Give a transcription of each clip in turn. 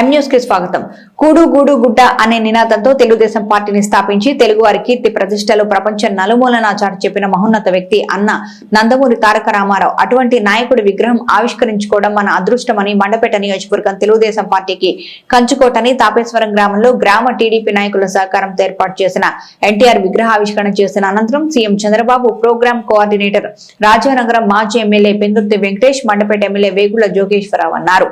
ఎంన్యూస్కి స్వాగతం. కూడు గూడు గుడ్డ అనే నినాదంతో తెలుగుదేశం పార్టీని స్థాపించి తెలుగు వారి కీర్తి ప్రతిష్టలు ప్రపంచం నలుమూలనాచారి చెప్పిన మహోన్నత వ్యక్తి అన్న నందమూరి తారక రామారావు. అటువంటి నాయకుడి విగ్రహం ఆవిష్కరించుకోవడం మన అదృష్టమని మండపేట నియోజకవర్గం తెలుగుదేశం పార్టీకి కంచుకోటని తాపేశ్వరం గ్రామంలో గ్రామ టీడీపీ నాయకుల సహకారంతో ఏర్పాటు చేసిన ఎన్టీఆర్ విగ్రహావిష్కరణ చేసిన అనంతరం CM Chandrababu program coordinator Rajanagaram మాజీ ఎమ్మెల్యే పెందుర్తి వెంకటేష్ మండపేట ఎమ్మెల్యే వేగుల జోగేశ్వరరావు అన్నారు.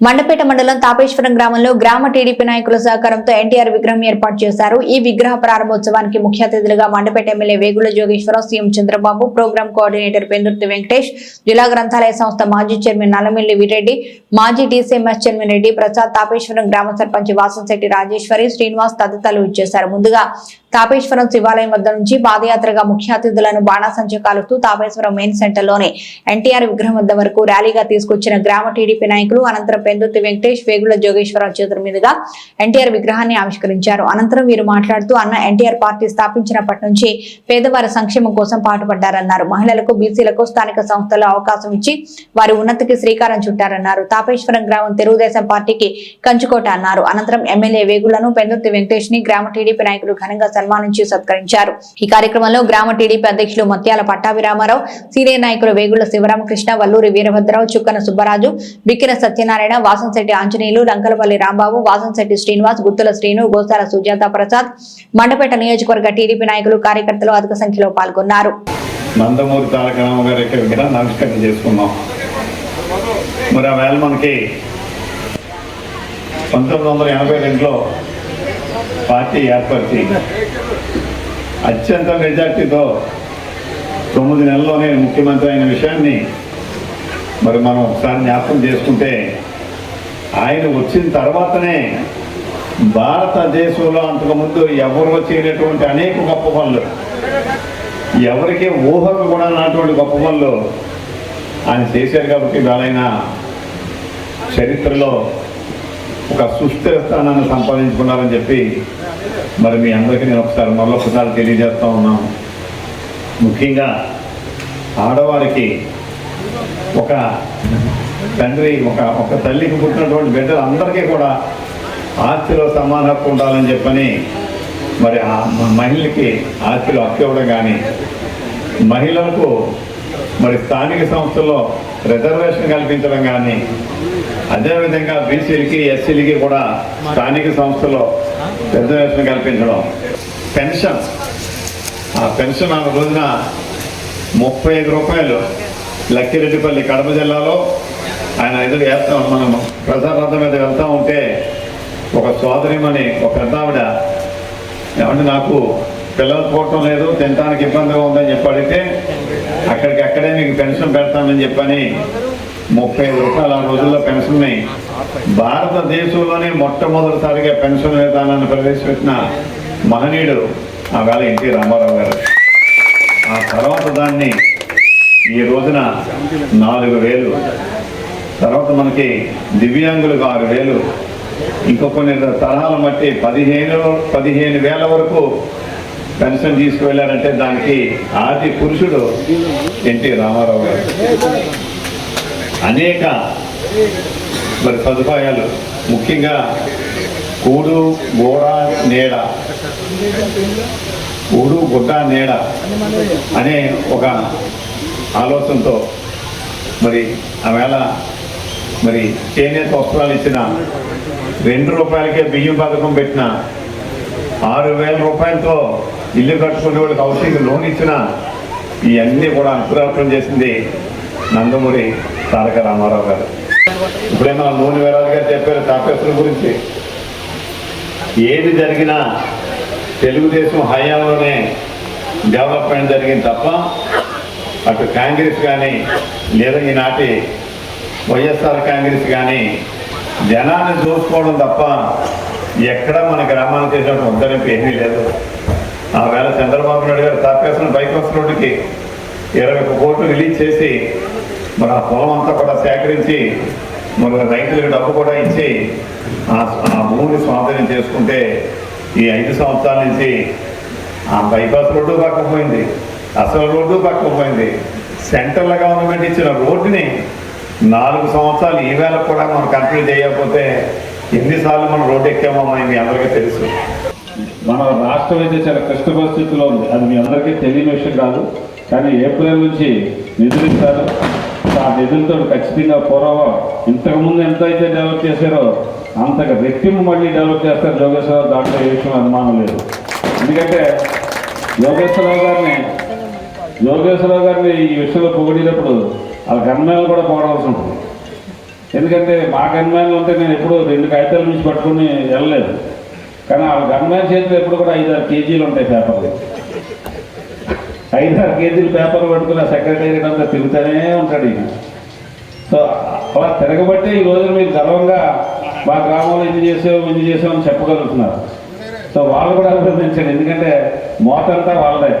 మండపేట మండలం తాపేశ్వరం గ్రామంలో గ్రామ టీడీపీ నాయకుల సహకారంతో ఎన్టీఆర్ విగ్రహం ఏర్పాటు చేశారు. ఈ విగ్రహ ప్రారంభోత్సవానికి ముఖ్య అతిథులుగా Mandapeta MLA Vegulla Jogeswara Rao CM Chandrababu program coordinator Pendurthi Venkatesh జిల్లా గ్రంథాలయ సంస్థ మాజీ చైర్మన్ నల్లమిల్లి వీరెడ్డి మాజీ డీసీఎంఎస్ చైర్మన్ రెడ్డి ప్రసాద్ తాపేశ్వరం గ్రామ సర్పంచ్ వాసంశెట్టి రాజేశ్వరి శ్రీనివాస్ తదితరులు ఇచ్చేశారు ముందుగా తాపేశ్వరం శివాలయం వద్ద నుంచి పాదయాత్రగా ముఖ్య అతిథులను బాణాసంచ కాలుస్తూ తాపేశ్వరం మెయిన్ సెంటర్లోని ఎన్టీఆర్ విగ్రహం వద్ద వరకు ర్యాలీగా తీసుకొచ్చిన గ్రామ టీడీపీ నాయకులు అనంతరం పెందుర్తి వెంకటేష్ వేగుల జోగేశ్వరరావు చేతుల మీదుగా ఎన్టీఆర్ విగ్రహాన్ని ఆవిష్కరించారు. అనంతరం వీరు మాట్లాడుతూ అన్న ఎన్టీఆర్ పార్టీ స్థాపించినప్పటి నుంచి పేదవారి సంక్షేమం కోసం పాటుపడ్డారన్నారు. మహిళలకు బీసీలకు స్థానిక సంస్థల్లో అవకాశం ఇచ్చి వారి ఉన్నతికి శ్రీకారం చుట్టారన్నారు. తాపేశ్వరం గ్రామం తెలుగుదేశం పార్టీకి కంచుకోట అన్నారు. అనంతరం ఎమ్మెల్యే వేగులను పెందుర్తి వెంకటేష్ని గ్రామ టీడీపీ నాయకులు ఘనంగా సన్మానించి సత్కరించారు. ఈ కార్యక్రమంలో గ్రామ టీడీపీ అధ్యక్షులు మత్యాల పట్టాభిరామారావు సీనియర్ నాయకులు వేగుల శివరామకృష్ణ వల్లూరి వీరభద్రరావు చుక్కన సుబ్బరాజు బిక్కిన సత్యనారాయణ వాసంశెట్టి ఆంజనేయులు లంకలపల్లి రాంబాబు వాసంశెట్టి శ్రీనివాస్ గుత్తుల శ్రీను గోసాల సుజాత ప్రసాద్ మండపేట నియోజకవర్గ టీడీపీ నాయకులు కార్యకర్తలు అధిక సంఖ్యలో పాల్గొన్నారు. నందమూరి తారక రామ గారి యొక్క విగ్రహాన్ని ఆవిష్కరణ చేసుకున్నాం. మరి ఆవేళ మనకి పంతొమ్మిది వందల ఎనభై రెండులో పార్టీ ఏర్పరిచి అత్యంత మెజార్టీతో తొమ్మిది నెలల్లోనే ముఖ్యమంత్రి అయిన విషయాన్ని మరి మనం ఒకసారి జ్ఞాపకం చేసుకుంటే ఆయన వచ్చిన తర్వాతనే భారతదేశంలో అంతకుముందు ఎవరు చేయనటువంటి అనేక గొప్ప పనులు ఎవరికి ఊహకు కూడా నాటువంటి గొప్ప పనులు ఆయన చేశారు కాబట్టి వాళ్ళైన చరిత్రలో ఒక సుస్థిర స్థానాన్ని సంపాదించుకున్నారని చెప్పి మరి మీ అందరికీ నేను ఒకసారి మరొకసారి తెలియజేస్తూ ఉన్నాను. ముఖ్యంగా ఆడవారికి ఒక తండ్రి ఒక ఒక తల్లికి పుట్టినటువంటి బిడ్డలు అందరికీ కూడా ఆస్తిలో సమాన హక్కు ఉండాలని చెప్పని మరి ఆ మహిళకి ఆస్తిలో హక్కు ఇవ్వడం కానీ మహిళలకు మరి స్థానిక సంస్థల్లో రిజర్వేషన్ కల్పించడం కానీ అదేవిధంగా బీసీలకి ఎస్సీలకి కూడా స్థానిక సంస్థల్లో రిజర్వేషన్ కల్పించడం. పెన్షన్. ఆ పెన్షన్ ఆ రోజున ముప్పై ఐదు రూపాయలు లక్కిరెడ్డిపల్లి కడప జిల్లాలో ఆయన ఎదురు వేస్తాం మనం ప్రసారథం మీద వెళ్తా ఉంటే ఒక సోదరిమని ఒక పెద్ద ఆవిడ ఏమంటే నాకు పిల్లలు పోవటం లేదు తినడానికి ఇబ్బందిగా ఉందని చెప్పి అడిగితే అక్కడికి అక్కడే మీకు పెన్షన్ పెడతానని చెప్పని ముప్పై రూపాయలు ఆ రోజుల్లో పెన్షన్ని భారతదేశంలోనే మొట్టమొదటిసారిగా పెన్షన్ విధానాన్ని ప్రవేశపెట్టిన మహనీయుడు ఆ వేళ ఎన్టీ రామారావు గారు. ఆ తర్వాత దాన్ని ఈ రోజున నాలుగు వేలు తర్వాత మనకి దివ్యాంగులకు ఆరు వేలు ఇంకో కొన్ని తరహాల బట్టి పదిహేను పదిహేను వేల వరకు పెన్షన్ తీసుకువెళ్ళారంటే దానికి ఆది పురుషుడు ఎన్టీ రామారావు గారు. అనేక మరి సదుపాయాలు. ముఖ్యంగా కూడు గోడ నీడ. ఊడు గుడ్డ నీడ అనే ఒక ఆలోచనతో మరి ఆవేళ మరి చేనేత వస్త్రాలు ఇచ్చిన రెండు రూపాయలకే బియ్యం పథకం పెట్టిన ఆరు వేల రూపాయలతో ఇల్లు కట్టుకునే వాళ్ళకి హౌసింగ్ లోన్ ఇచ్చిన ఇవన్నీ కూడా అంకురార్పణ చేసింది నందమూరి తారక రామారావు గారు. ఇప్పుడే మన నూనె వేరాలు గారు చెప్పారు తాపేశ్వరం గురించి. ఏది జరిగినా తెలుగుదేశం హయాంలోనే డెవలప్మెంట్ జరిగింది తప్ప అటు కాంగ్రెస్ కానీ లేదా ఈనాటి వైఎస్ఆర్ కాంగ్రెస్ కానీ జనాన్ని చూసుకోవడం తప్ప ఎక్కడ మన గ్రామానికి చేసినట్టు ఉద్ధరింపు ఏమీ లేదు. ఆ వేళ చంద్రబాబు నాయుడు గారు తాపేసిన బైపాస్ రోడ్డుకి ఇరవై ఒక్క కోట్లు రిలీజ్ చేసి మరి ఆ పొలం అంతా కూడా సేకరించి మరి రైతులకు డబ్బు కూడా ఇచ్చి ఆ ఆ భూమిని స్వాధీనం చేసుకుంటే ఈ ఐదు సంవత్సరాల నుంచి ఆ బైపాస్ రోడ్డు పక్కపోయింది అసలు రోడ్డు పక్కకపోయింది. సెంట్రల్ గవర్నమెంట్ ఇచ్చిన రోడ్డుని నాలుగు సంవత్సరాలు ఈవేళ కూడా మనం కంప్లీట్ చేయకపోతే ఎన్నిసార్లు మనం రోడ్డు ఎక్కామో మా మీ అందరికీ తెలుసు. మన రాష్ట్రం అయితే చాలా క్లిష్ట పరిస్థితిలో ఉంది. అది మీ అందరికీ తెలియని విషయం కాదు. కానీ ఏప్రిల్ నుంచి నిధులు ఇస్తారు. ఆ నిధులతో ఖచ్చితంగా పోరావా? ఇంతకుముందు ఎంత అయితే డెవలప్ చేశారో అంతగా రెట్టింపు మళ్ళీ డెవలప్ చేస్తారు జోగేశ్వరరావు దాంట్లో ఏ విషయం అనుమానం లేదు. ఎందుకంటే యోగేశ్వరరావు గారిని యోగేశ్వరరావు గారిని ఈ విషయంలో పొగిడినప్పుడు వాళ్ళ గన్మేలు కూడా పోరాల్సి ఉంటుంది. ఎందుకంటే మా గన్మేలు ఉంటే నేను ఎప్పుడూ రెండు కాగితాల నుంచి పట్టుకుని వెళ్ళలేదు. కానీ ఆ గన్మ్యాన్ చేతిలో ఎప్పుడు కూడా ఐదారు కేజీలు ఉంటాయి పేపర్లు. ఐదారు కేజీలు పేపర్ పట్టుకుని ఆ సెక్రటేరియట్ అంతా తిరుగుతూనే ఉంటాడు ఇది సో అలా తిరగబట్టే ఈ రోజున మీరు గర్వంగా మా గ్రామంలో ఇది చేసాం ఇది చేసాం అని చెప్పగలుగుతున్నారు. సో వాళ్ళు కూడా అభినందించండి. ఎందుకంటే మోతంతా వాళ్ళదే.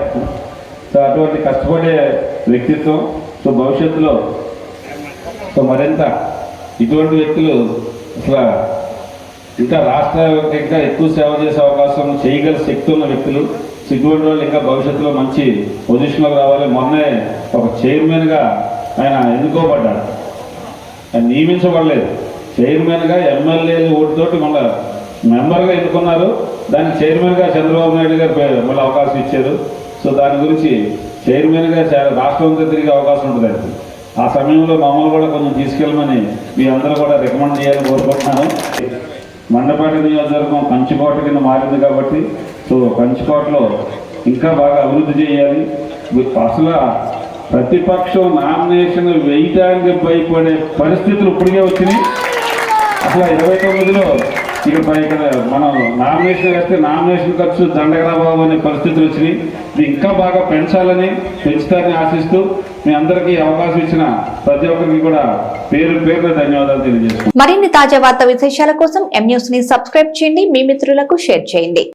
సో అటువంటి కష్టపడే వ్యక్తిత్వం సో భవిష్యత్తులో సో మరింత ఇటువంటి వ్యక్తులు అసలు ఇంకా రాష్ట్ర ఇంకా ఎక్కువ సేవ చేసే అవకాశం చేయగల శక్తి ఉన్న వ్యక్తులు సిగ్గుబడి వాళ్ళు ఇంకా భవిష్యత్తులో మంచి పొజిషన్లోకి రావాలి మొన్నే ఒక చైర్మన్గా ఆయన ఎన్నుకోబడ్డాడు. ఆయన నియమించబడలేదు. చైర్మన్గా ఎమ్మెల్యే ఓటుతోటి మళ్ళీ మెంబర్గా ఎన్నుకున్నారు. దానికి చైర్మన్గా చంద్రబాబు నాయుడు గారు మళ్ళీ అవకాశం ఇచ్చారు. సో దాని గురించి చైర్మన్గా చా- రాష్ట్రం అంతా తిరిగే అవకాశం ఉంటుంది ఆ సమయంలో మమ్మల్ని కూడా కొంచెం తీసుకెళ్ళమని మీ అందరూ కూడా రికమెండ్ చేయాలని కోరుకుంటున్నాను. మండపాటి నియోజకవర్గం కంచుకోట కింద మారింది కాబట్టి సో పంచుకోటలో ఇంకా బాగా అభివృద్ధి చేయాలి. అసలు ప్రతిపక్షం నామినేషన్ వేయటానికి భయపడే పరిస్థితులు ఇప్పటికే వచ్చినాయి. అసలు ఇరవై తొమ్మిదిలో ఇక ఇక్కడ మనం నామినేషన్ వేస్తే నామినేషన్ ఖర్చు దండగరాబాబు అనే పరిస్థితులు వచ్చినాయి. ఇది ఇంకా బాగా పెంచాలని పెంచుతారని ఆశిస్తూ మీ అందరికీ అవకాశం ఇచ్చిన ప్రతి ఒక్కరికి కూడా పేరు పేరున ధన్యవాదాలు తెలియజేస్తాను మరిన్ని తాజా వార్త విశేషాల కోసం ఎం న్యూస్ని సబ్స్క్రైబ్ చేయండి. మీ మిత్రులకు షేర్ చేయండి.